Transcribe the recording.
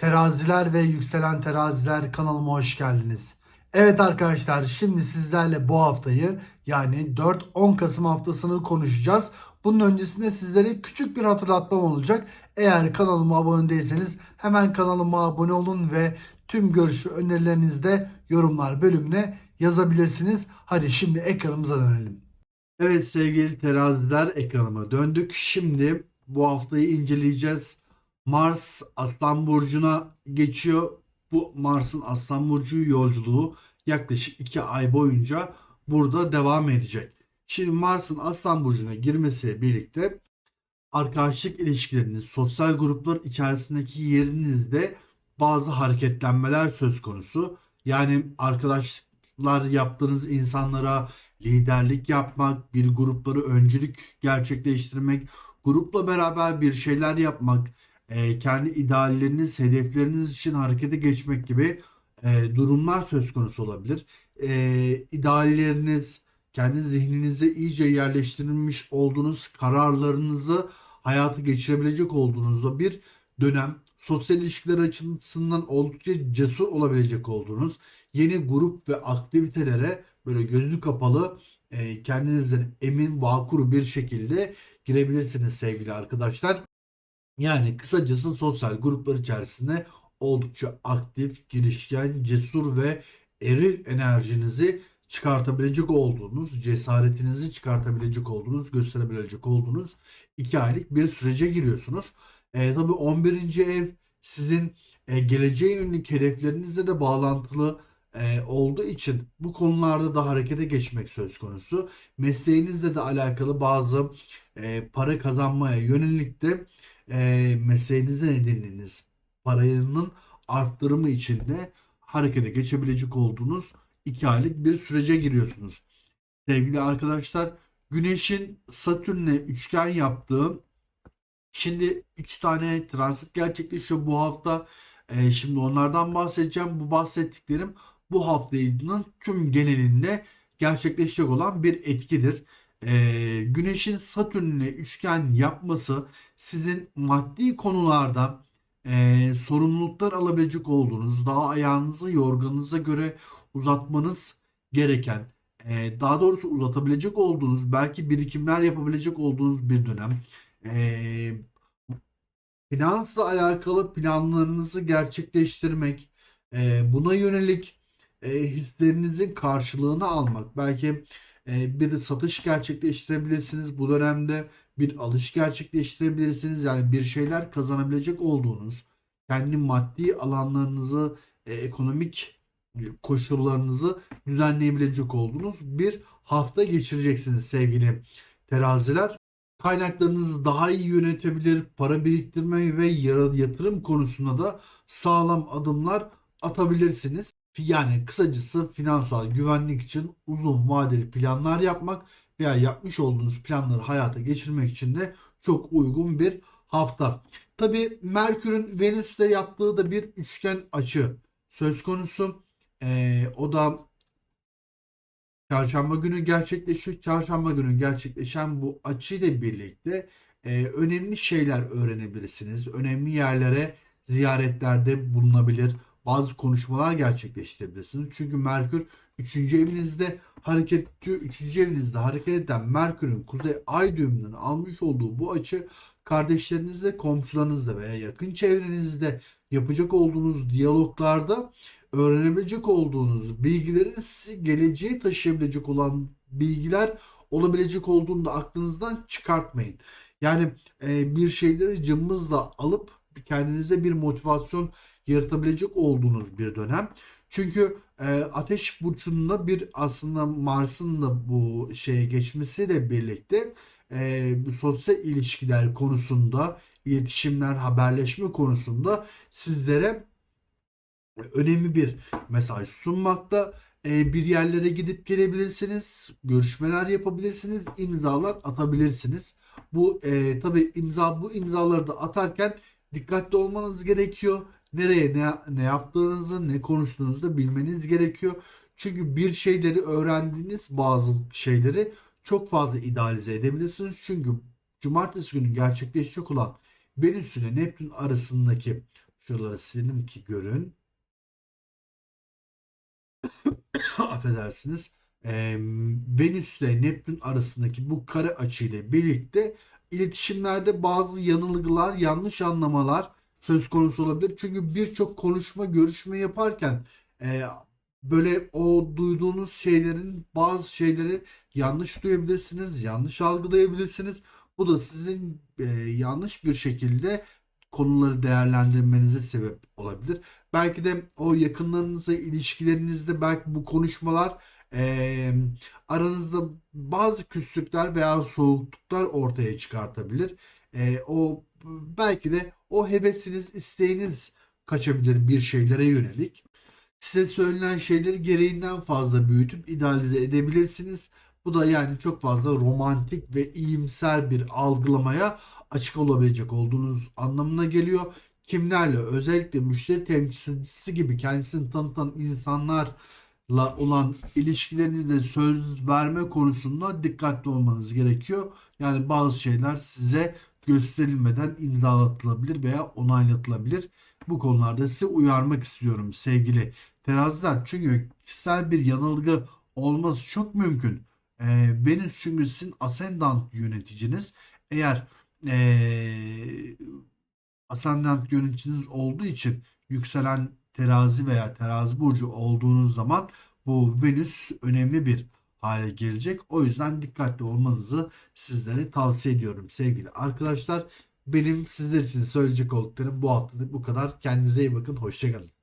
Teraziler ve yükselen teraziler kanalıma hoş geldiniz. Evet arkadaşlar şimdi sizlerle bu haftayı yani 4-10 Kasım haftasını konuşacağız. Bunun öncesinde sizlere küçük bir hatırlatmam olacak. Eğer kanalıma abone değilseniz hemen kanalıma abone olun ve tüm görüş ve önerilerinizi de yorumlar bölümüne yazabilirsiniz. Hadi şimdi ekranımıza dönelim. Evet sevgili teraziler ekranıma döndük. Şimdi bu haftayı inceleyeceğiz. Mars Aslan Burcu'na geçiyor. Bu Mars'ın Aslan Burcu yolculuğu yaklaşık 2 ay boyunca burada devam edecek. Şimdi Mars'ın Aslan Burcu'na girmesiyle birlikte arkadaşlık ilişkileriniz, sosyal gruplar içerisindeki yerinizde bazı hareketlenmeler söz konusu. Yani arkadaşlar yaptığınız insanlara liderlik yapmak, bir grupları öncülük gerçekleştirmek, grupla beraber bir şeyler yapmak, e, kendi idealleriniz, hedefleriniz için harekete geçmek gibi e, durumlar söz konusu olabilir. E, idealleriniz, kendi zihninize iyice yerleştirilmiş olduğunuz kararlarınızı hayata geçirebilecek olduğunuzda bir dönem sosyal ilişkiler açısından oldukça cesur olabilecek olduğunuz yeni grup ve aktivitelere böyle gözü kapalı e, kendinizden emin vakuru bir şekilde girebilirsiniz sevgili arkadaşlar. Yani kısacası sosyal gruplar içerisinde oldukça aktif, girişken, cesur ve eril enerjinizi çıkartabilecek olduğunuz, cesaretinizi çıkartabilecek olduğunuz, gösterebilecek olduğunuz iki aylık bir sürece giriyorsunuz. E, tabii 11. ev sizin e, geleceğe yönelik hedeflerinizle de bağlantılı e, olduğu için bu konularda da harekete geçmek söz konusu. Mesleğinizle de alakalı bazı e, para kazanmaya yönelik de e, mesleğinizden edindiğiniz paranın arttırımı için de harekete geçebilecek olduğunuz iki aylık bir sürece giriyorsunuz. Sevgili arkadaşlar, Güneş'in Satürn'le üçgen yaptığı Şimdi 3 tane transit gerçekleşiyor bu hafta. Ee, şimdi onlardan bahsedeceğim. Bu bahsettiklerim bu haftanın tüm genelinde gerçekleşecek olan bir etkidir. Ee, Güneş'in Satürn'le üçgen yapması sizin maddi konularda e, sorumluluklar alabilecek olduğunuz, daha ayağınızı yorganınıza göre uzatmanız gereken, e, daha doğrusu uzatabilecek olduğunuz, belki birikimler yapabilecek olduğunuz bir dönem. E, finansla alakalı planlarınızı gerçekleştirmek, e, buna yönelik e, hislerinizin karşılığını almak, belki e, bir satış gerçekleştirebilirsiniz bu dönemde, bir alış gerçekleştirebilirsiniz. Yani bir şeyler kazanabilecek olduğunuz, kendi maddi alanlarınızı, e, ekonomik koşullarınızı düzenleyebilecek olduğunuz bir hafta geçireceksiniz sevgili teraziler kaynaklarınızı daha iyi yönetebilir, para biriktirme ve yatırım konusunda da sağlam adımlar atabilirsiniz. Yani kısacası finansal güvenlik için uzun vadeli planlar yapmak veya yapmış olduğunuz planları hayata geçirmek için de çok uygun bir hafta. Tabi Merkür'ün Venüs'te yaptığı da bir üçgen açı söz konusu. Ee, o da Çarşamba günü gerçekleşiyor. Çarşamba günü gerçekleşen bu açıyla birlikte e, önemli şeyler öğrenebilirsiniz. Önemli yerlere ziyaretlerde bulunabilir. Bazı konuşmalar gerçekleştirebilirsiniz. Çünkü Merkür 3. evinizde hareket 3. evinizde hareket eden Merkür'ün kuzey ay düğümünün almış olduğu bu açı kardeşlerinizle, komşularınızla veya yakın çevrenizde yapacak olduğunuz diyaloglarda öğrenebilecek olduğunuz bilgilerin sizi geleceğe taşıyabilecek olan bilgiler olabilecek olduğunu da aklınızdan çıkartmayın. Yani e, bir şeyleri cımbızla alıp kendinize bir motivasyon yaratabilecek olduğunuz bir dönem. Çünkü e, Ateş burcunda bir aslında Mars'ın da bu şeye geçmesiyle birlikte e, sosyal ilişkiler konusunda, iletişimler, haberleşme konusunda sizlere önemli bir mesaj sunmakta. E, bir yerlere gidip gelebilirsiniz, görüşmeler yapabilirsiniz, imzalar atabilirsiniz. Bu e, tabii imza bu imzaları da atarken dikkatli olmanız gerekiyor. Nereye ne, ne yaptığınızı, ne konuştuğunuzu da bilmeniz gerekiyor. Çünkü bir şeyleri öğrendiğiniz bazı şeyleri çok fazla idealize edebilirsiniz. Çünkü cumartesi günü gerçekleşecek olan Venüs ile Neptün arasındaki Şuraları silelim ki görün. Affedersiniz. Ee, Venüs ile Neptün arasındaki bu kare açıyla birlikte iletişimlerde bazı yanılgılar, yanlış anlamalar söz konusu olabilir. Çünkü birçok konuşma, görüşme yaparken e, böyle o duyduğunuz şeylerin bazı şeyleri yanlış duyabilirsiniz, yanlış algılayabilirsiniz. Bu da sizin e, yanlış bir şekilde konuları değerlendirmenize sebep olabilir. Belki de o yakınlarınızla ilişkilerinizde belki bu konuşmalar e, aranızda bazı küslükler veya soğukluklar ortaya çıkartabilir. E, o belki de o hevesiniz, isteğiniz kaçabilir bir şeylere yönelik. Size söylenen şeyleri gereğinden fazla büyütüp idealize edebilirsiniz. Bu da yani çok fazla romantik ve iyimser bir algılamaya açık olabilecek olduğunuz anlamına geliyor. Kimlerle özellikle müşteri temsilcisi gibi kendisini tanıtan insanlarla olan ilişkilerinizde söz verme konusunda dikkatli olmanız gerekiyor. Yani bazı şeyler size gösterilmeden imzalatılabilir veya onaylatılabilir. Bu konularda sizi uyarmak istiyorum sevgili teraziler. Çünkü kişisel bir yanılgı olması çok mümkün. Ee, Venüs çünkü sizin ascendant yöneticiniz. Eğer ee, ascendant yöneticiniz olduğu için yükselen terazi veya terazi burcu olduğunuz zaman bu Venüs önemli bir hale gelecek. O yüzden dikkatli olmanızı sizlere tavsiye ediyorum sevgili arkadaşlar. Benim sizler için söyleyecek olduklarım bu haftalık bu kadar. Kendinize iyi bakın. Hoşçakalın.